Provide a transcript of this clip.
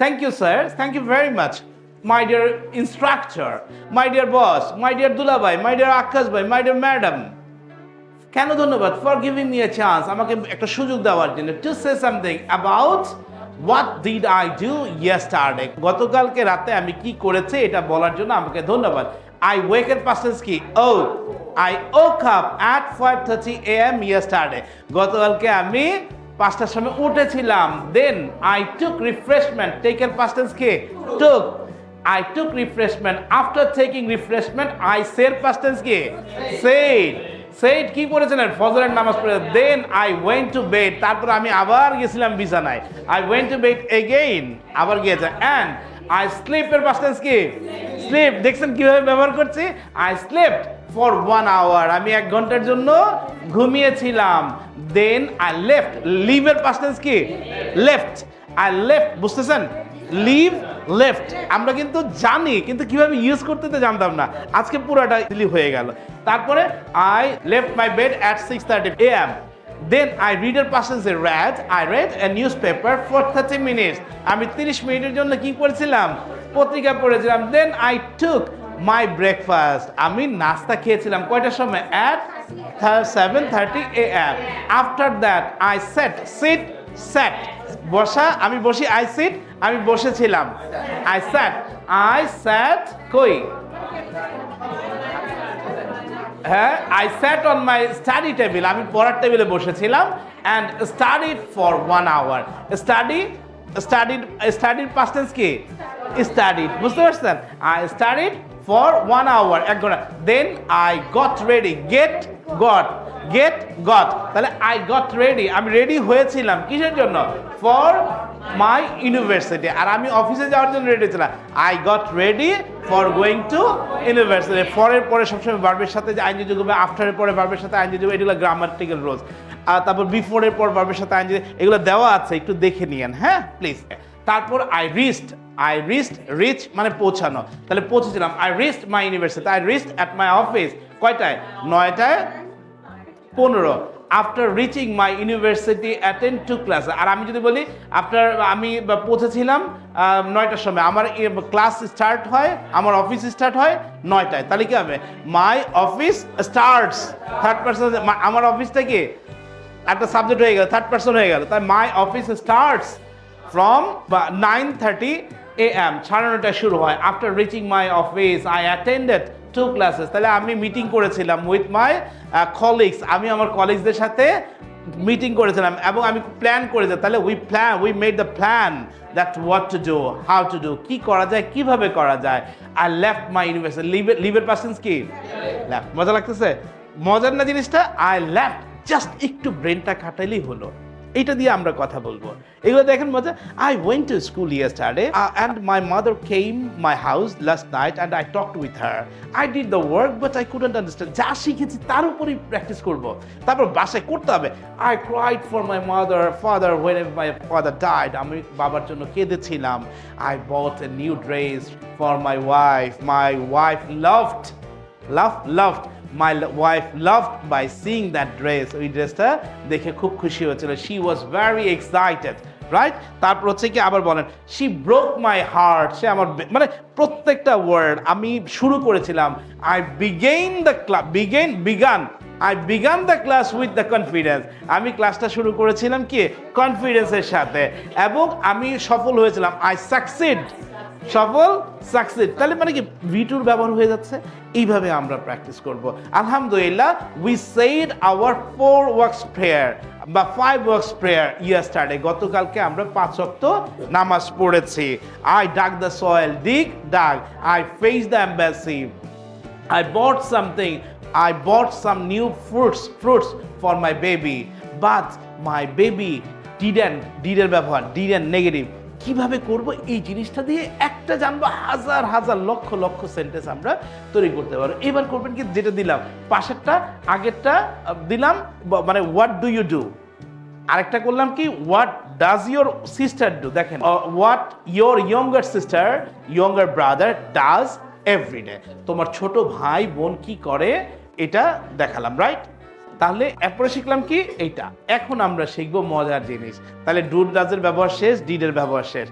Thank you sir thank you very much my dear instructor my dear boss my dear দুলাভাই my deer আকাশ ভাই my dear madam কেন ধন্যবাদ? For giving me a chance আমাকে একটা সুযোগ দেওয়ার জন্য to say something about what did I do yesterday গতকালকে রাতে আমি কি করেছি এটা বলার জন্য আমাকে ধন্যবাদ। আই ওয়েক এর পার্সেন্স কি woke I woke up at five thirty A M yesterday গতকালকে আমি পাঁচটার সময় উঠেছিলাম। দেন আই টুক রিফ্রেশমেন্ট টেকের past tense K? Took I took refreshment after taking refreshment I past tense কি? Said. Said কি করেছিলেন ফজরের নামাজ পড়ে। Then I went to bed তারপর আমি আবার গেছিলাম বিছানায়। I went to bed again আবার গিয়েছে। অ্যান্ড আই স্লিপের পাস্ট টেন্স কি? স্লিপ দেখছেন কীভাবে ব্যবহার করছি? I sleep for one hour আমি এক ঘণ্টার জন্য ঘুমিয়েছিলাম। দেন আই লেফট লিভের পাস্ট টেন্স কি? লেফট, আই লেফট, বুঝতেছেন? Leave, left. আমরা কিন্তু জানি, কিন্তু কীভাবে ইউজ করতে তো জানতাম না। আজকে পুরোটা ইজিলি হয়ে গেল। তারপরে I left my bed at six thirty A M then I reader past tense A read I read a newspaper for thirty minutes আমি তিরিশ মিনিটের জন্য কি করেছিলাম পত্রিকা পড়েছিলাম। দেন আই টুক মাই ব্রেকফাস্ট আমি নাস্তা খেয়েছিলাম। কয়টার সময়? At seven thirty A M after that I set sit set বসা, আমি বসি আই সিট আমি বসেছিলাম। আই স্যাট আই স্যাট কই? হ্যাঁ I sat on my study table আমি পড়ার টেবিলে বসেছিলাম and studied for one hour study studied স্টাডির পাস্টেন্স কি? স্টাডিড বুঝতে পারছেন? I studied for one hour এক ঘণ্টা। Then I got ready get got, get got তাহলে আই গট রেডি, আমি রেডি হয়েছিলাম কিসের জন্য? For my university. আর আমি অফিসে যাওয়ার জন্য রেডি ছিলাম। I got ready for going to university. ফরের পরে সবসময় বার্বের সাথে যে আইনজীবী হবে আফটারের পরে বার্বের সাথে আইনজীবী এগুলো গ্রামাটিক্যাল রোজ আর তারপর বিফোরের পর বার্বের সাথে আইনজীবী, এগুলো দেওয়া আছে, একটু দেখে নিয়েন হ্যাঁ? প্লিজ তারপর I reached I reached reach মানে পৌঁছানো। তাহলে পৌঁছেছিলাম। I reached my university I reached at my office কয়টায়? নয়টায় পনেরো after reaching my university attend to class আর আমি যদি বলি আফটার আমি পৌঁছেছিলাম নয়টার সময়, আমার ক্লাস স্টার্ট হয়, আমার অফিস স্টার্ট হয় নয়টায়। তাহলে কি হবে? My office starts third person আমার অফিসটা কি? একটা সাবজেক্ট হয়ে গেল থার্ড পার্সন হয়ে গেল। তাই my office starts from nine thirty A M সাড়ে নটায় শুরু হয়। After reaching my office I attended to classes তাহলে আমি মিটিং করেছিলাম উইথ মাই কলিগস আমি আমার কলিগসদের সাথে মিটিং করেছিলাম এবং আমি প্ল্যান করেছিলাম। তাহলে we plan we made the plan that what to do how to do কি করা যায়, কীভাবে করা যায়। আই লেফট মাই ইউনিভার্সিটি লিভের লিভের পার্সেন্স কি? লেফট মজা লাগতেছে? মজার না জিনিসটা? আই লেফট জাস্ট একটু ব্রেনটা খাটাইলেই হলো। এইটা দিয়ে আমরা কথা বলব। এগুলো দেখেন মজা I went to school yesterday and my mother came my house last night and I talk with her I did the work but I couldn't understand যা শিখেছি তার উপরেই প্র্যাকটিস করব। তারপর বাসায় করতে হবে। I cried for my mother father when my father died আমি বাবার জন্য কেঁদেছিলাম। I bought a new dress for my wife my wife loved love loved my wife love by seeing that dress ওই ড্রেসটা দেখে খুব খুশি হয়েছিল। She was very excited right তারপর হচ্ছে কি আবার বলেন শি ব্রোক মাই হার্ট সে আমার মানে প্রত্যেকটা ওয়ার্ড আমি শুরু করেছিলাম। I begin the club begin began I began the class with the confidence আমি ক্লাসটা শুরু করেছিলাম কি? কনফিডেন্সের সাথে। এবং আমি সফল হয়েছিলাম। আই সাকসিড সফল সাকসিড তাহলে মানে কি? ভিটুর ব্যবহার হয়ে যাচ্ছে? এইভাবে আমরা প্র্যাকটিস করব। আলহামদুলিল্লাহ we said our four works prayer বা ফাইভ ওয়ার্কস প্রেয়ার ইয়ারস্টারডে গতকালকে আমরা পাঁচ অক্ত নামাজ পড়েছি। আই ডাক the soil dig duck I face the embassy I bought something I bought some new fruits, fruits for my baby. But my baby didn't, didn't ব্যবহার didn't negative. কীভাবে করব? এই জিনিসটা দিয়ে একটা জানব, হাজার হাজার লক্ষ লক্ষ সেন্টেন্স আমরা তৈরি করতে পারব। এবার করবেন কি? যেটা দিলাম, পাশেরটা, আগেরটা দিলাম মানে হোয়াট ডু ইউ ডু আরেকটা করলাম কি? What does your sister do দেখেন what your younger sister younger brother does everyday তোমার ছোট ভাই বোন কি করে? এটা দেখালাম রাইট তাহলে এরপরে শিখলাম কি? এইটা। এখন আমরা শিখব মজার জিনিস। তাহলে ডু ডাজের ব্যবহার শেষ, ডিডের ব্যবহার শেষ।